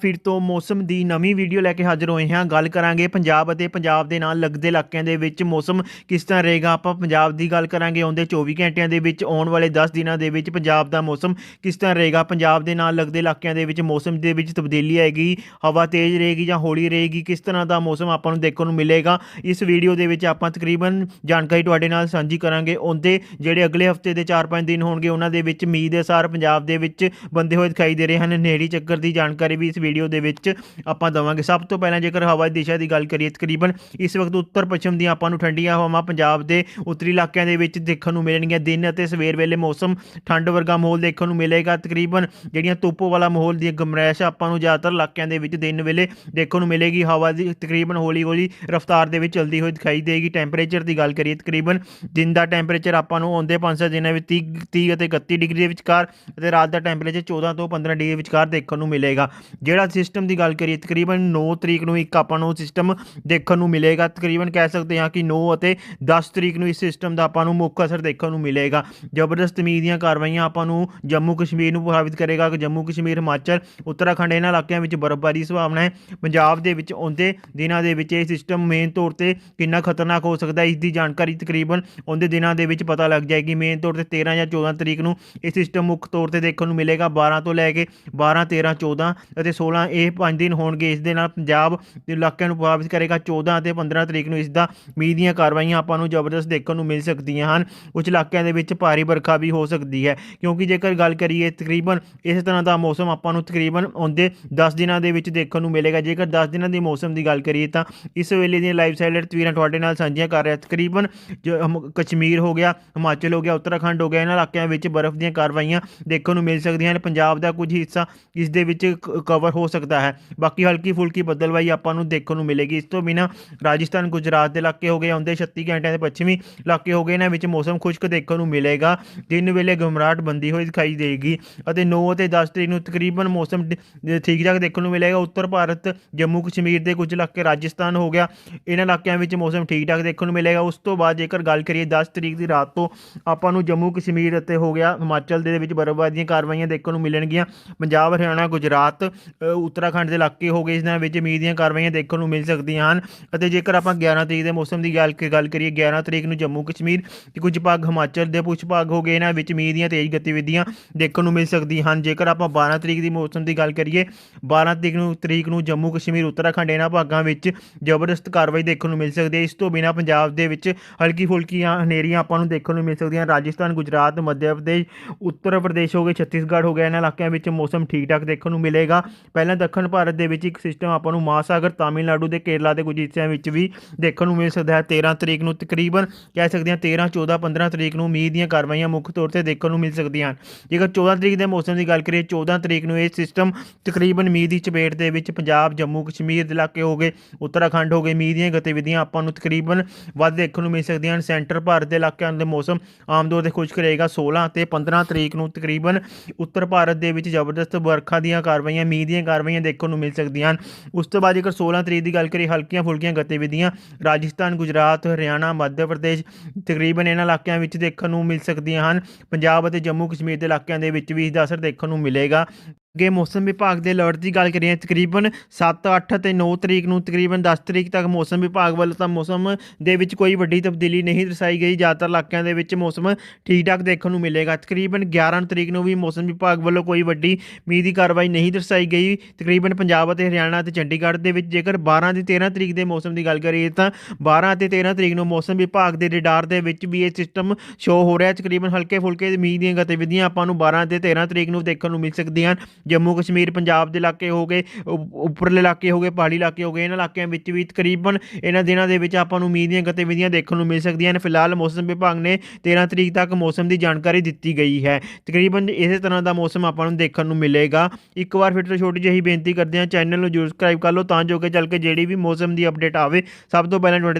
ਫਿਰ ਤੋਂ ਮੌਸਮ ਦੀ ਨਵੀਂ ਵੀਡੀਓ ਲੈ ਕੇ ਹਾਜ਼ਰ ਹੋਏ ਹਾਂ। ਗੱਲ ਕਰਾਂਗੇ ਪੰਜਾਬ ਅਤੇ ਪੰਜਾਬ ਦੇ ਨਾਲ ਲੱਗਦੇ ਇਲਾਕਿਆਂ ਦੇ ਵਿੱਚ ਮੌਸਮ ਕਿਸ ਤਰ੍ਹਾਂ ਰਹੇਗਾ। ਆਪਾਂ ਪੰਜਾਬ ਦੀ ਗੱਲ ਕਰਾਂਗੇ। ਆਉਂਦੇ 24 ਘੰਟਿਆਂ ਦੇ ਵਿੱਚ, ਆਉਣ ਵਾਲੇ 10 ਦਿਨਾਂ ਦੇ ਵਿੱਚ ਪੰਜਾਬ ਦਾ ਮੌਸਮ ਕਿਸ ਤਰ੍ਹਾਂ ਰਹੇਗਾ। ਪੰਜਾਬ ਦੇ ਨਾਲ ਲੱਗਦੇ ਇਲਾਕਿਆਂ ਦੇ ਵਿੱਚ ਮੌਸਮ ਦੇ ਵਿੱਚ ਤਬਦੀਲੀ ਆਏਗੀ। ਹਵਾ ਤੇਜ਼ ਰਹੇਗੀ ਜਾਂ ਹੌਲੀ ਰਹੇਗੀ। ਕਿਸ ਤਰ੍ਹਾਂ ਦਾ ਮੌਸਮ ਆਪਾਂ ਨੂੰ ਦੇਖਣ ਨੂੰ ਮਿਲੇਗਾ। ਇਸ ਵੀਡੀਓ ਦੇ ਵਿੱਚ ਆਪਾਂ ਤਕਰੀਬਨ ਜਾਣਕਾਰੀ ਤੁਹਾਡੇ ਨਾਲ ਸਾਂਝੀ ਕਰਾਂਗੇ। ਆਉਂਦੇ ਜਿਹੜੇ ਅਗਲੇ ਹਫ਼ਤੇ ਦੇ 4-5 ਦਿਨ ਹੋਣਗੇ, ਉਹਨਾਂ ਦੇ ਵਿੱਚ ਮੀਂਹ ਦੇ ਅਸਾਰ ਪੰਜਾਬ ਦੇ ਵਿੱਚ ਬੰਦੇ ਹੋਏ ਦਿਖਾਈ ਦੇ ਰਹੇ ਹਨ। ਨੇੜੀ ਚੱਕਰ ਦੀ ਜਾਣਕਾਰੀ ਵੀ ਇਸ ਵੀਡੀਓ ਦੇ ਵਿੱਚ ਆਪਾਂ ਦਵਾਂਗੇ। ਸਭ ਤੋਂ ਪਹਿਲਾਂ ਜੇਕਰ ਹਵਾ ਦੀ ਦਿਸ਼ਾ ਦੀ ਗੱਲ ਕਰੀਏ, ਤਕਰੀਬਨ ਇਸ ਵਕਤ ਉੱਤਰ ਪੱਛਮ ਦੀਆਂ ਆਪਾਂ ਨੂੰ ਠੰਡੀਆਂ ਹਵਾਵਾਂ ਪੰਜਾਬ ਦੇ ਉੱਤਰੀ ਇਲਾਕਿਆਂ ਦੇ ਵਿੱਚ ਦੇਖਣ ਨੂੰ ਮਿਲਣਗੀਆਂ। ਦਿਨ ਅਤੇ ਸਵੇਰ ਵੇਲੇ ਮੌਸਮ ਠੰਡ ਵਰਗਾ ਮਾਹੌਲ ਦੇਖਣ ਨੂੰ ਮਿਲੇਗਾ। ਤਕਰੀਬਨ ਜਿਹੜੀਆਂ ਧੁੱਪ ਵਾਲਾ ਮਾਹੌਲ ਦੀ ਗਮਰੈਸ਼ ਆਪਾਂ ਨੂੰ ਜ਼ਿਆਦਾਤਰ ਇਲਾਕਿਆਂ ਦੇ ਵਿੱਚ ਦਿਨ ਵੇਲੇ ਦੇਖਣ ਨੂੰ ਮਿਲੇਗੀ। ਹਵਾ ਦੀ ਤਕਰੀਬਨ ਹੌਲੀ ਹੌਲੀ ਰਫ਼ਤਾਰ ਦੇ ਵਿੱਚ ਚਲਦੀ ਹੋਈ ਦਿਖਾਈ ਦੇਗੀ। ਟੈਂਪਰੇਚਰ ਦੀ ਗੱਲ ਕਰੀਏ, ਤਕਰੀਬਨ ਦਿਨ ਦਾ ਟੈਂਪਰੇਚਰ ਆਪਾਂ ਨੂੰ ਆਉਂਦੇ 5-7 ਦਿਨਾਂ ਵਿੱਚ 30 30 ਅਤੇ 31 ਡਿਗਰੀ ਦੇ ਵਿਚਕਾਰ ਅਤੇ ਰਾਤ ਦਾ ਟੈਂਪਰੇਚਰ 14 ਤੋਂ 15 ਡਿਗਰੀ ਵਿਚਕਾਰ ਦੇਖਣ ਨੂੰ ਮਿਲੇਗਾ। ਜਿਹੜਾ ਸਿਸਟਮ ਦੀ ਗੱਲ ਕਰੀਏ, ਤਕਰੀਬਨ 9 ਤਰੀਕ ਨੂੰ ਇੱਕ ਆਪਾਂ ਨੂੰ ਸਿਸਟਮ ਦੇਖਣ ਨੂੰ ਮਿਲੇਗਾ। ਤਕਰੀਬਨ ਕਹਿ ਸਕਦੇ ਹਾਂ ਕਿ 9 ਅਤੇ 10 ਤਰੀਕ ਨੂੰ ਇਸ ਸਿਸਟਮ ਦਾ ਆਪਾਂ ਨੂੰ ਮੁੱਖ ਅਸਰ ਦੇਖਣ ਨੂੰ ਮਿਲੇਗਾ। ਜ਼ਬਰਦਸਤ ਮੀਂਹ ਦੀਆਂ ਕਾਰਵਾਈਆਂ ਆਪਾਂ ਨੂੰ ਜੰਮੂ ਕਸ਼ਮੀਰ ਨੂੰ ਪ੍ਰਭਾਵਿਤ ਕਰੇਗਾ। ਕਿ ਜੰਮੂ ਕਸ਼ਮੀਰ, ਹਿਮਾਚਲ, ਉੱਤਰਾਖੰਡ ਇਹਨਾਂ ਇਲਾਕਿਆਂ ਵਿੱਚ ਬਰਫ਼ਬਾਰੀ ਦੀ ਸੰਭਾਵਨਾ ਹੈ। ਪੰਜਾਬ ਦੇ ਵਿੱਚ ਆਉਂਦੇ ਦਿਨਾਂ ਦੇ ਵਿੱਚ ਇਹ ਸਿਸਟਮ ਮੇਨ ਤੌਰ ਤੇ ਕਿੰਨਾ ਖਤਰਨਾਕ ਹੋ ਸਕਦਾ ਇਸ ਦੀ ਜਾਣਕਾਰੀ ਤਕਰੀਬਨ ਆਉਂਦੇ ਦਿਨਾਂ ਦੇ ਵਿੱਚ ਪਤਾ ਲੱਗ ਜਾਏਗੀ। ਮੇਨ ਤੌਰ ਤੇ 13 ਜਾਂ 14 ਤਰੀਕ ਨੂੰ ਇਹ ਸਿਸਟਮ ਮੁੱਖ ਤੌਰ ਤੇ ਦੇਖਣ ਨੂੰ ਮਿਲੇਗਾ। 12 ਤੋਂ ਲੈ ਕੇ 12 13 14 ਅਤੇ 16 ਇਹ 5 ਦਿਨ ਹੋਣਗੇ। ਇਸ ਦੇ ਨਾਲ ਪੰਜਾਬ ਦੇ ਇਲਾਕਿਆਂ ਨੂੰ ਪ੍ਰਭਾਵਿਤ ਕਰੇਗਾ। 14 ਅਤੇ 15 ਤਰੀਕ ਨੂੰ ਇਸ ਦਾ ਮੀਂਹ ਦੀਆਂ ਕਾਰਵਾਈਆਂ ਆਪਾਂ ਨੂੰ ਜ਼ਬਰਦਸਤ ਦੇਖਣ ਨੂੰ ਮਿਲ ਸਕਦੀਆਂ ਹਨ। ਕੁਝ ਇਲਾਕਿਆਂ ਦੇ ਵਿੱਚ ਭਾਰੀ ਵਰਖਾ ਵੀ ਹੋ ਸਕਦੀ ਹੈ। ਕਿਉਂਕਿ ਜੇਕਰ ਗੱਲ ਕਰੀਏ, ਤਕਰੀਬਨ ਇਸ ਤਰ੍ਹਾਂ ਦਾ ਮੌਸਮ ਆਪਾਂ ਨੂੰ ਤਕਰੀਬਨ ਆਉਂਦੇ 10 ਦਿਨਾਂ ਦੇ ਵਿੱਚ ਦੇਖਣ ਨੂੰ ਮਿਲੇਗਾ। ਜੇਕਰ 10 ਦਿਨਾਂ ਦੇ ਮੌਸਮ ਦੀ ਗੱਲ ਕਰੀਏ ਤਾਂ ਇਸ ਵੇਲੇ ਦੀਆਂ ਲਾਈਵ ਸਾਈਲੈਂਟ ਤਸਵੀਰਾਂ ਤੁਹਾਡੇ ਨਾਲ ਸਾਂਝੀਆਂ ਕਰ ਰਿਹਾ। ਤਕਰੀਬਨ ਜੋ ਕਸ਼ਮੀਰ ਹੋ ਗਿਆ, ਹਿਮਾਚਲ ਹੋ ਗਿਆ, ਉੱਤਰਾਖੰਡ ਹੋ ਗਿਆ, ਇਹਨਾਂ ਇਲਾਕਿਆਂ ਵਿੱਚ ਬਰਫ਼ ਦੀਆਂ ਕਾਰਵਾਈਆਂ ਦੇਖਣ ਨੂੰ ਮਿਲ ਸਕਦੀਆਂ ਹਨ। ਪੰਜਾਬ ਦਾ ਕੁਝ ਹਿੱਸਾ ਇਸ ਦੇ ਵਿੱਚ ਕਵਰ ਹੋ ਸਕਦਾ ਹੈ। ਬਾਕੀ ਹਲਕੀ ਫੁਲਕੀ ਬੱਦਲਵਾਈ ਆਪਾਂ ਨੂੰ ਦੇਖਣ ਨੂੰ ਮਿਲੇਗੀ। ਇਸ ਤੋਂ ਬਿਨਾ ਰਾਜਸਥਾਨ, ਗੁਜਰਾਤ ਦੇ ਇਲਾਕੇ ਹੋ ਗਏ ਆਉਂਦੇ 36 ਘੰਟਿਆਂ ਦੇ ਪੱਛਮੀ ਇਲਾਕੇ ਹੋ ਗਏ। ਇਹਨਾਂ ਵਿੱਚ ਮੌਸਮ ਖੁਸ਼ਕ ਦੇਖਣ ਨੂੰ ਮਿਲੇਗਾ। ਦਿਨ ਵੇਲੇ ਗਮਰਾਟ ਬੰਦੀ ਹੋਈ ਦਿਖਾਈ ਦੇਗੀ ਅਤੇ 9 ਅਤੇ 10 ਤਰੀਕ ਨੂੰ ਤਕਰੀਬਨ ਮੌਸਮ ਠੀਕ ਠਾਕ ਦੇਖਣ ਨੂੰ ਮਿਲੇਗਾ। ਉੱਤਰ ਭਾਰਤ, ਜੰਮੂ ਕਸ਼ਮੀਰ ਦੇ ਕੁਝ ਇਲਾਕੇ ਰਾਜਸਥਾਨ ਹੋ ਗਿਆ। ਇਹਨਾਂ ਇਲਾਕਿਆਂ ਵਿੱਚ ਮੌਸਮ ਠੀਕ ਠਾਕ ਦੇਖਣ ਨੂੰ ਮਿਲੇਗਾ। ਉਸ ਤੋਂ ਬਾਅਦ ਜੇਕਰ ਗੱਲ ਕਰੀਏ 10 ਤਰੀਕ ਦੀ ਰਾਤ ਤੋਂ, ਆਪਾਂ ਨੂੰ ਜੰਮੂ ਕਸ਼ਮੀਰ ਅਤੇ ਹੋ ਗਿਆ ਹਿਮਾਚਲ ਦੇ ਵਿੱਚ ਬਰਫ਼ਬਾਰੀ ਦੀਆਂ ਕਾਰਵਾਈਆਂ ਦੇਖਣ ਨੂੰ ਮਿਲਣਗੀਆਂ। ਪੰਜਾਬ, ਹਰਿਆਣਾ, ਗੁਜਰਾਤ ਉੱਤਰਾਖੰਡ ਦੇ ਇਲਾਕੇ ਹੋ ਗਏ ਇਸ ਨਾਲ ਵਿੱਚ ਮੀਂਹ ਦੀਆਂ ਕਾਰਵਾਈਆਂ ਦੇਖਣ ਨੂੰ ਮਿਲ ਸਕਦੀਆਂ ਹਨ। ਅਤੇ ਜੇਕਰ ਆਪਾਂ 11 ਤਰੀਕ ਦੇ ਮੌਸਮ ਦੀ ਗੱਲ ਗੱਲ ਕਰੀਏ 11 ਤਰੀਕ ਨੂੰ ਜੰਮੂ ਕਸ਼ਮੀਰ ਤੇ ਕੁਝ ਭਾਗ ਹਿਮਾਚਲ ਦੇ ਕੁਝ ਭਾਗ ਹੋ ਗਏ, ਇਹਨਾਂ ਵਿੱਚ ਮੀਂਹ ਦੀਆਂ ਤੇਜ਼ ਗਤੀਵਿਧੀਆਂ ਦੇਖਣ ਨੂੰ ਮਿਲ ਸਕਦੀਆਂ ਹਨ। ਜੇਕਰ ਆਪਾਂ 12 ਤਰੀਕ ਦੀ ਮੌਸਮ ਦੀ ਗੱਲ ਕਰੀਏ 12 ਤਰੀਕ ਨੂੰ ਤਰੀਕ ਨੂੰ ਜੰਮੂ ਕਸ਼ਮੀਰ, ਉੱਤਰਾਖੰਡ ਇਹਨਾਂ ਭਾਗਾਂ ਵਿੱਚ ਜ਼ਬਰਦਸਤ ਕਾਰਵਾਈ ਦੇਖਣ ਨੂੰ ਮਿਲ ਸਕਦੀ ਹੈ। ਇਸ ਤੋਂ ਬਿਨਾਂ ਪੰਜਾਬ ਦੇ ਵਿੱਚ ਹਲਕੀ ਫੁਲਕੀਆਂ ਹਨੇਰੀਆਂ ਆਪਾਂ ਨੂੰ ਦੇਖਣ ਨੂੰ ਮਿਲ ਸਕਦੀਆਂ ਰਾਜਸਥਾਨ, ਗੁਜਰਾਤ, ਮੱਧ ਪ੍ਰਦੇਸ਼, ਉੱਤਰ ਪ੍ਰਦੇਸ਼ ਹੋ ਗਏ, ਛੱਤੀਸਗੜ੍ਹ ਹੋ ਗਿਆ, ਇਹਨਾਂ ਇਲਾਕਿਆਂ ਵਿੱਚ ਮੌਸਮ ਠੀਕ ਠਾਕ ਦੇਖਣ ਨੂੰ ਮਿਲੇਗਾ। ਪਹਿਲਾਂ ਦੱਖਣ ਭਾਰਤ ਦੇ ਵਿੱਚ ਇੱਕ ਸਿਸਟਮ ਆਪਾਂ ਨੂੰ ਮਹਾਸਾਗਰ, ਤਾਮਿਲਨਾਡੂ ਦੇ ਕੇਰਲਾ ਦੇ ਕੁਝ ਹਿੱਸਿਆਂ ਵਿੱਚ ਵੀ ਦੇਖਣ ਨੂੰ ਮਿਲ ਸਕਦਾ ਹੈ। 13 ਤਰੀਕ ਨੂੰ ਤਕਰੀਬਨ ਕਹਿ ਸਕਦੇ ਹਾਂ 13 14 15 ਤਰੀਕ ਨੂੰ ਮੀਂਹ ਦੀਆਂ ਕਾਰਵਾਈਆਂ ਮੁੱਖ ਤੌਰ ਤੇ ਦੇਖਣ ਨੂੰ ਮਿਲ ਸਕਦੀਆਂ ਹਨ। ਜੇਕਰ 14 ਤਰੀਕ ਦੇ ਮੌਸਮ ਦੀ ਗੱਲ ਕਰੀਏ 14 ਤਰੀਕ ਨੂੰ ਇਹ ਸਿਸਟਮ ਤਕਰੀਬਨ ਮੀਂਹ ਦੀ ਚਪੇਟ ਦੇ ਵਿੱਚ ਪੰਜਾਬ, ਜੰਮੂ, ਕਸ਼ਮੀਰ ਦੇ ਇਲਾਕੇ ਹੋ ਗਏ, ਉੱਤਰਾਖੰਡ ਹੋ ਗਏ, ਮੀਂਹ ਦੀਆਂ ਗਤੀਵਿਧੀਆਂ ਆਪਾਂ ਨੂੰ ਤਕਰੀਬਨ ਵੱਧ ਦੇਖਣ ਨੂੰ ਮਿਲ ਸਕਦੀਆਂ ਹਨ। ਸੈਂਟਰ ਭਾਰਤ ਦੇ ਇਲਾਕਿਆਂ ਦੇ ਮੌਸਮ ਆਮ ਤੌਰ ਤੇ ਖੁਸ਼ਕ ਰਹੇਗਾ। 16 ਅਤੇ 15 ਤਰੀਕ ਨੂੰ ਤਕਰੀਬਨ ਉੱਤਰ ਭਾਰਤ ਦੇ ਵਿੱਚ ਜ਼ਬਰਦਸਤ ਵਰਖਾ ਦੀਆਂ ਕਾਰਵਾਈਆਂ, ਮੀਂਹ ਦੀਆਂ ਕਾਰਵਾਈਆਂ ਦੇਖਣ ਨੂੰ ਮਿਲ ਸਕਦੀਆਂ ਹਨ। ਉਸ ਤੋਂ ਬਾਅਦ ਜੇਕਰ 16 ਤਰੀਕ ਦੀ ਗੱਲ ਕਰੀਏ, ਹਲਕੀਆਂ ਫੁਲਕੀਆਂ ਗਤੀਵਿਧੀਆਂ ਰਾਜਸਥਾਨ, ਗੁਜਰਾਤ, ਹਰਿਆਣਾ, ਮੱਧ ਪ੍ਰਦੇਸ਼ ਤਕਰੀਬਨ ਇਹਨਾਂ ਇਲਾਕਿਆਂ ਵਿੱਚ ਦੇਖਣ ਨੂੰ ਮਿਲ ਸਕਦੀਆਂ ਹਨ। ਪੰਜਾਬ ਅਤੇ ਜੰਮੂ ਕਸ਼ਮੀਰ ਦੇ ਇਲਾਕਿਆਂ ਦੇ ਵਿੱਚ ਵੀ ਇਸ ਦਾ ਅਸਰ ਦੇਖਣ ਨੂੰ ਮਿਲੇਗਾ। ਅੱਗੇ ਮੌਸਮ ਵਿਭਾਗ ਦੇ ਅਲਰਟ ਦੀ ਗੱਲ ਕਰੀਏ, ਤਕਰੀਬਨ 7 8 ਅਤੇ 9 ਤਰੀਕ ਨੂੰ ਤਕਰੀਬਨ 10 ਤਰੀਕ ਤੱਕ ਮੌਸਮ ਵਿਭਾਗ ਵੱਲੋਂ ਤਾਂ ਮੌਸਮ ਦੇ ਵਿੱਚ ਕੋਈ ਵੱਡੀ ਤਬਦੀਲੀ ਨਹੀਂ ਦਰਸਾਈ ਗਈ। ਜ਼ਿਆਦਾਤਰ ਇਲਾਕਿਆਂ ਦੇ ਵਿੱਚ ਮੌਸਮ ਠੀਕ ਠਾਕ ਦੇਖਣ ਨੂੰ ਮਿਲੇਗਾ। ਤਕਰੀਬਨ 11 ਤਰੀਕ ਨੂੰ ਵੀ ਮੌਸਮ ਵਿਭਾਗ ਵੱਲੋਂ ਕੋਈ ਵੱਡੀ ਮੀਂਹ ਦੀ ਕਾਰਵਾਈ ਨਹੀਂ ਦਰਸਾਈ ਗਈ। ਤਕਰੀਬਨ ਪੰਜਾਬ ਅਤੇ ਹਰਿਆਣਾ ਅਤੇ ਚੰਡੀਗੜ੍ਹ ਦੇ ਵਿੱਚ ਜੇਕਰ 12 ਤੇ 13 ਤਰੀਕ ਦੇ ਮੌਸਮ ਦੀ ਗੱਲ ਕਰੀਏ ਤਾਂ 12 ਅਤੇ 13 ਤਰੀਕ ਨੂੰ ਮੌਸਮ ਵਿਭਾਗ ਦੇ ਰਡਾਰ ਦੇ ਵਿੱਚ ਵੀ ਇਹ ਸਿਸਟਮ ਸ਼ੋ ਹੋ ਰਿਹਾ। ਤਕਰੀਬਨ ਹਲਕੇ ਫੁਲਕੇ ਮੀਂਹ ਦੀਆਂ ਗਤੀਵਿਧੀਆਂ ਆਪਾਂ ਨੂੰ 12 ਅਤੇ 13 ਤਰੀਕ ਨੂੰ ਦੇਖਣ ਨੂੰ ਮਿਲ ਸਕਦੀਆਂ ਹਨ। ਜੰਮੂ ਕਸ਼ਮੀਰ, ਪੰਜਾਬ ਦੇ ਇਲਾਕੇ ਹੋ ਗਏ, ਉ- ਉੱਪਰਲੇ ਇਲਾਕੇ ਹੋ ਗਏ, ਪਹਾੜੀ ਇਲਾਕੇ ਹੋ ਗਏ, ਇਹਨਾਂ ਇਲਾਕਿਆਂ ਵਿੱਚ ਵੀ ਤਕਰੀਬਨ ਇਹਨਾਂ ਦਿਨਾਂ ਦੇ ਵਿੱਚ ਆਪਾਂ ਨੂੰ ਮੀਂਹ ਦੀਆਂ ਗਤੀਵਿਧੀਆਂ ਦੇਖਣ ਨੂੰ ਮਿਲ ਸਕਦੀਆਂ ਹਨ ਫਿਲਹਾਲ ਮੌਸਮ ਵਿਭਾਗ ਨੇ 13 ਤਰੀਕ ਤੱਕ ਮੌਸਮ ਦੀ ਜਾਣਕਾਰੀ ਦਿੱਤੀ ਗਈ ਹੈ। ਤਕਰੀਬਨ ਇਸੇ ਤਰ੍ਹਾਂ ਦਾ ਮੌਸਮ ਆਪਾਂ ਨੂੰ ਦੇਖਣ ਨੂੰ ਮਿਲੇਗਾ। ਇੱਕ ਵਾਰ ਫਿਰ ਤੋਂ ਛੋਟੀ ਜਿਹੀ ਬੇਨਤੀ ਕਰਦੇ ਹਾਂ, ਚੈਨਲ ਨੂੰ ਜਰੂਰ ਸਬਸਕ੍ਰਾਈਬ ਕਰ ਲਓ, ਤਾਂ ਜੋ ਕਿ ਚੱਲ ਕੇ ਜਿਹੜੀ ਵੀ ਮੌਸਮ ਦੀ ਅਪਡੇਟ ਆਵੇ, ਸਭ ਤੋਂ ਪਹਿਲਾਂ ਤੁਹਾਡੇ